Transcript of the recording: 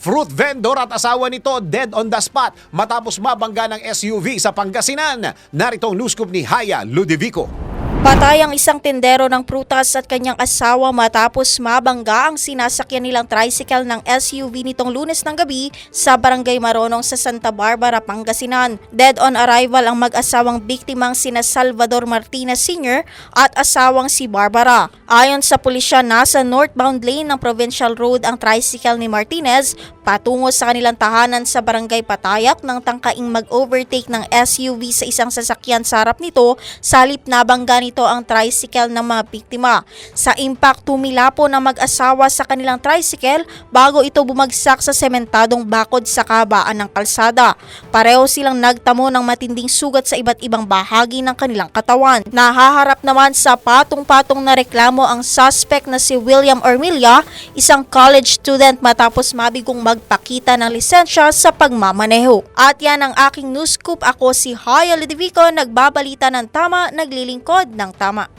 Fruit vendor at asawa nito dead on the spot matapos mabangga ng SUV sa Pangasinan. Narito ang news scoop ni Haya Ludovico. Patay ang isang tendero ng prutas at kanyang asawa matapos mabangga ang sinasakyan nilang tricycle ng SUV nitong lunes ng gabi sa Barangay Maronong sa Santa Barbara, Pangasinan. Dead on arrival ang mag-asawang biktimang sina Salvador Martinez Sr. at asawang si Barbara. Ayon sa pulisya, nasa northbound lane ng Provincial Road ang tricycle ni Martinez patungo sa kanilang tahanan sa Barangay Patayak nang tangkaing mag-overtake ng SUV sa isang sasakyan sa harap nito salip nabangga nito ang tricycle ng mga biktima. Sa impact, tumilapo ng mag-asawa sa kanilang tricycle bago ito bumagsak sa sementadong bakod sa kabaan ng kalsada. Pareho silang nagtamo ng matinding sugat sa iba't ibang bahagi ng kanilang katawan. Nahaharap naman sa patong-patong na reklamo ang suspect na si William Ormilla, isang college student matapos mabigong magpakita ng lisensya sa pagmamaneho. At yan ang aking news scoop. Ako si Haya Ludovico, nagbabalita ng tama, naglilingkod ng tama.